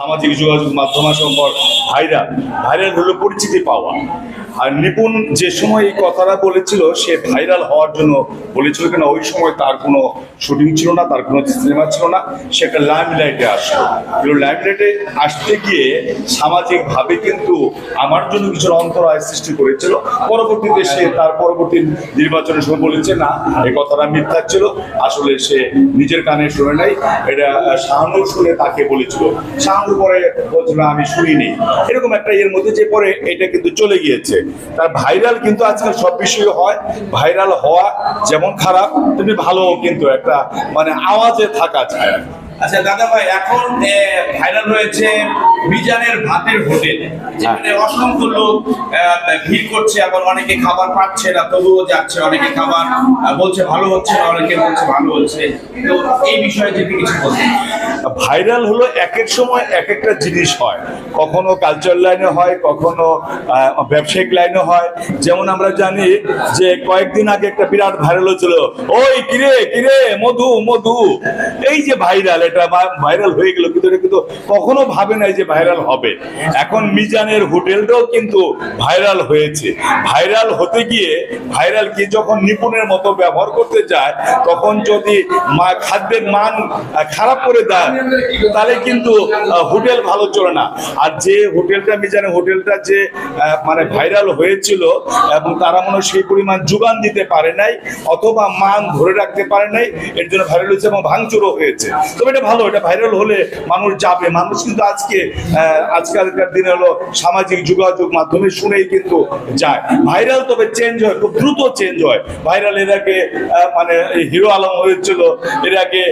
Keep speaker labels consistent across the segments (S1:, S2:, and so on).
S1: সামাজিক যোগাযোগ মাধ্যম সম্পর্ক ভাইরা ভাইরাল হলো পরিচিতি পাওয়া। আর নিপুণ যে সময় এই কথাটা বলেছিল, সে ভাইরাল হওয়ার জন্য বলেছিল কিনা, ওই সময় তার কোনো শুটিং ছিল না, তার কোনো সিনেমা ছিল না। সে একটা লাইমলাইটে আসলো। কিন্তু লাইমলাইটে আসতে গিয়ে সামাজিকভাবে কিন্তু আমার জন্য কিছু অন্তরায় সৃষ্টি করেছিল। পরবর্তীতে সে তার পরবর্তী নির্বাচনের সময় বলেছে, না, এই কথাটা মিথ্যা ছিল। আসলে সে নিজের কানে শুনে নাই। এটা শাহানুর শুনে তাকে বলেছিল। শাহানুর পরে বলছিল, আমি শুনিনি। এরকম একটা এর মধ্যে যে পরে এটা কিন্তু চলে গিয়েছে। তার ভাইরাল কিন্তু আজকাল সব বিষয়ে হয়। ভাইরাল হওয়া যেমন খারাপ, তেমনি ভালো কিন্তু একটা মানে আওয়াজে থাকা যায়।
S2: আচ্ছা দাদা ভাই, এখন ভাইরাল হয়েছে মিজানের ভাতের হোটেল, যেখানে অসংখ্য লোক ভিড় করছে, আবার অনেকে খাবার পাচ্ছে না, তবুও যাচ্ছে, অনেকে খাবার বলছে ভালো হচ্ছে না, অনেকে বলছে ভালো হচ্ছে। তো এই বিষয়ে যদি কিছু বলতে
S1: ভাইরাল হলো এক এক সময় এক একটা জিনিস হয়। কখনো কালচার লাইনে হয়, কখনো ব্যবসায়িক লাইনে হয়। যেমন আমরা জানি যে কয়েকদিন আগে একটা বিরাট ভাইরাল হয়েছিল। ওই কিরে কিরে, মধু মধু। এই যে ভাইরাল, এটা ভাইরাল হয়ে গেল, কিন্তু কিন্তু কখনো ভাবে নাই যে ভাইরাল হবে। এখন মিজানের হোটেলটাও কিন্তু ভাইরাল হয়েছে। ভাইরাল হতে গিয়ে ভাইরাল কি যখন নিপুণের মতো ব্যবহার করতে যায়, তখন যদি মা- খাদ্যের মান খারাপ করে দেয়, তাহলে কিন্তু হোটেল ভালো চলে না। আর যে হোটেলটা, মিজানের হোটেলটা যে মানে ভাইরাল হয়েছিল, এবং তারা মনে সেই পরিমাণ যোগান দিতে পারে নাই, অথবা মান ধরে রাখতে পারে নাই, এর জন্য ভাইরাল হয়েছে এবং ভাঙচুরও হয়েছে। তবে এটা ভালো, এটা ভাইরাল হলে মানুষ যাবে। মানুষ কিন্তু আজকে আজকালকার দিনে হলো সামাজিক যোগাযোগ মাধ্যমে শুনেই কিন্তু যায়। ভাইরাল তবে চেঞ্জ হয় খুব দ্রুত চেঞ্জ হয়। ভাইরাল এর আগে মানে হিরো আলম হয়েছিল এর আগে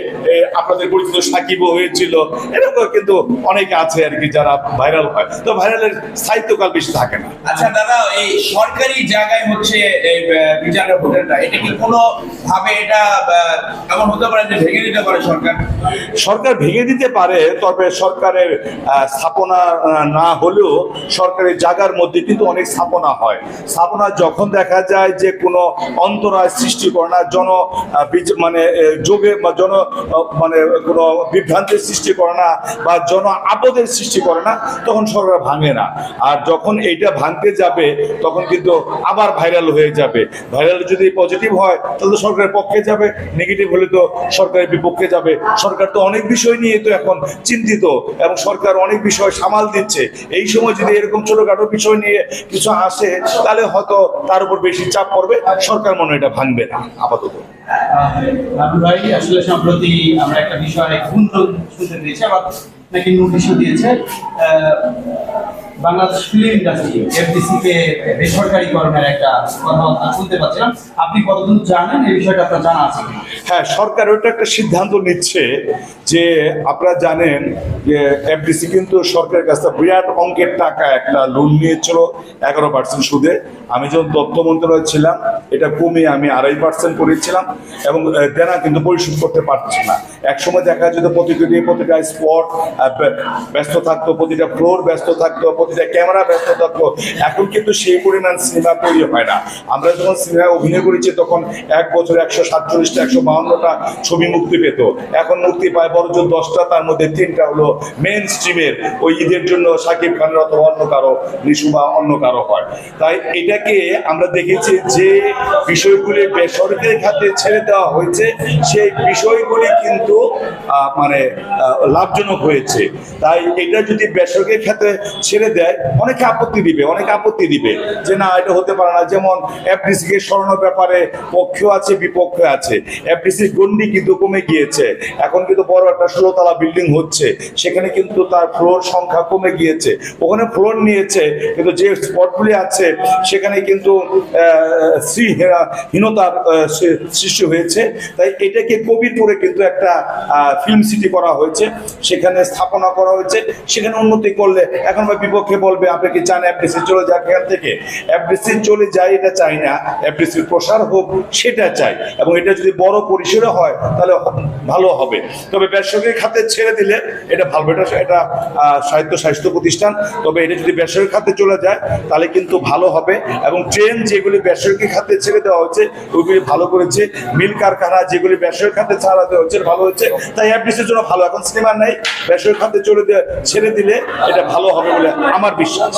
S1: আপনাদের পরিচিত সাকিবও হয়েছিল এরকম কিন্তু অনেকে আছে আর কি যারা ভাইরাল হয়। তো ভাইরালের স্থায়িত্বকাল বেশি থাকে না।
S2: আচ্ছা দাদা এই সরকারি জায়গায় হচ্ছে এই হোটেলটা এটা কি কোনো ভাবে এটা এমন হতে পারে যে ভেঙে দিতে পারে সরকার?
S1: সরকার ভেঙে দিতে পারে তবে সরকারের স্থাপনা না হলেও সরকারের জায়গার মধ্যে কিন্তু অনেক স্থাপনা হয়। স্থাপনা যখন দেখা যায় যে কোনো অন্তরায় সৃষ্টি করে না, জন মানে যোগে বা জন মানে কোনো বিভ্রান্তির সৃষ্টি করে না বা জন আপদের সৃষ্টি করে না, তখন সরকার ভাঙে না। আর যখন এইটা ভাঙতে যাবে, তখন কিন্তু আবার ভাইরাল হয়ে যাবে। ভাইরাল যদি পজিটিভ হয়, তাহলে তো সরকারের পক্ষে যাবে নেগেটিভ হলে তো সরকারের বিপক্ষে যাবে। সরকার তো অনেক বিষয় নিয়ে তো এখন চিন্তিত এবং সরকার অনেক বিষয় সামাল দিচ্ছে। এই সময় যদি এরকম ছোটখাটো বিষয় নিয়ে কিছু আসে, তাহলে হয়তো তার উপর বেশি চাপ পড়বে। সরকার মনে এটা ভাঙবে না, আপাতত।
S3: সম্প্রতি আমরা একটা বিষয় নাকি নোটিশও দিয়েছে। বাংলাদেশ ফিল্ম ইন্ডাস্ট্রি একটা কথাবার্তা শুনতে পাচ্ছিলাম। আপনি জানেন? এই বিষয়টা আপনার জানা আছে
S1: হ্যাঁ সরকার ওটা একটা সিদ্ধান্ত নিচ্ছে যে আপনারা জানেন যে এফডিসি কিন্তু সরকারের কাছ থেকে বিরাট অঙ্কের টাকা একটা লোন নিয়েছিল এগারো পার্সেন্ট সুদে। আমি যখন তথ্য মন্ত্রণালয় ছিলাম, এটা কমিয়ে আমি আড়াই পার্সেন্ট করেছিলাম এবং দেনা কিন্তু পরিশোধ করতে পারছি না। একসময় দেখা যেত প্রতিটি প্রতিটা স্পট ব্যস্ত থাকতো প্রতিটা ফ্লোর ব্যস্ত থাকতো, প্রতিটা ক্যামেরা ব্যস্ত থাকতো। এখন কিন্তু সেই পরিমাণ সিনেমা তৈরি হয় না। আমরা যখন সিনেমায় অভিনয় করেছি, তখন এক বছর একশো সাতচল্লিশটা, একশো বাউন্নটা ছবি মুক্তি পেত। এখন মুক্তি পায় বড় জোর দশটা, তার মধ্যে তিনটা হলো মেন স্ট্রিমের ওই ঈদের জন্য সাকিব খানের অথবা অন্য কারও, নিশু বা অন্য কারও হয়। তাই এটাকে আমরা দেখেছি যে বিষয়গুলি বেসরকারি খাতে ছেড়ে দেওয়া হয়েছে, সেই বিষয়গুলি কিন্তু মানে লাভজনক হয়েছে। তাই এটা যদি বেসরকারি খাতে ছেড়ে দেয় অনেকে আপত্তি দিবে অনেকে আপত্তি দিবে যে না এটা হতে পারে না। যেমন এফডিসি কে সরানোর ব্যাপারে পক্ষ আছে বিপক্ষ আছে। এফডিসি গন্ডি কিন্তু কমে গিয়েছে। এখন কিন্তু বড় একটা ষোলোতলা বিল্ডিং হচ্ছে সেখানে কিন্তু তার ফ্লোর সংখ্যা কমে গিয়েছে। ওখানে ফ্লোর নিয়েছে কিন্তু যে স্পটগুলি আছে সেখানে কিন্তু আহ, সৃষ্টি হয়েছে। তাই এটাকে কবিরপুরে কিন্তু একটা ফিল্ম সিটি করা হয়েছে। সেখানে স্থাপনা করা হয়েছে। সেখানে উন্নতি করলে এখন বা বিপক্ষে বলবে, আপনি কি চান এফডিসি চলে যাক এখান থেকে? এফডিসি চলে যায় এটা চাই না এফডিসির প্রসার হোক সেটা চাই। এবং এটা যদি বড় পরিসরে হয়, তাহলে ভালো হবে। তবে বেসরকারি খাতে ছেড়ে দিলে এটা ভালো, এটা এটা সাহিত্য স্বাস্থ্য প্রতিষ্ঠান। তবে এটা যদি বেসরকারি খাতে চলে যায়, তাহলে কিন্তু ভালো হবে। এবং ট্রেন যেগুলি বেসরকারি খাতে ছেড়ে দেওয়া হচ্ছে ওইগুলি ভালো করেছে। মিল কারখানা যেগুলি বেসরকারি খাতে ছাড়া দেওয়া হচ্ছে ভালো হচ্ছে তাই এফডিসির জন্য ভালো। এখন সিনেমা নাই। বেসরকারি খাতে চলে ছেড়ে দিলে এটা ভালো হবে বলে আমার বিশ্বাস।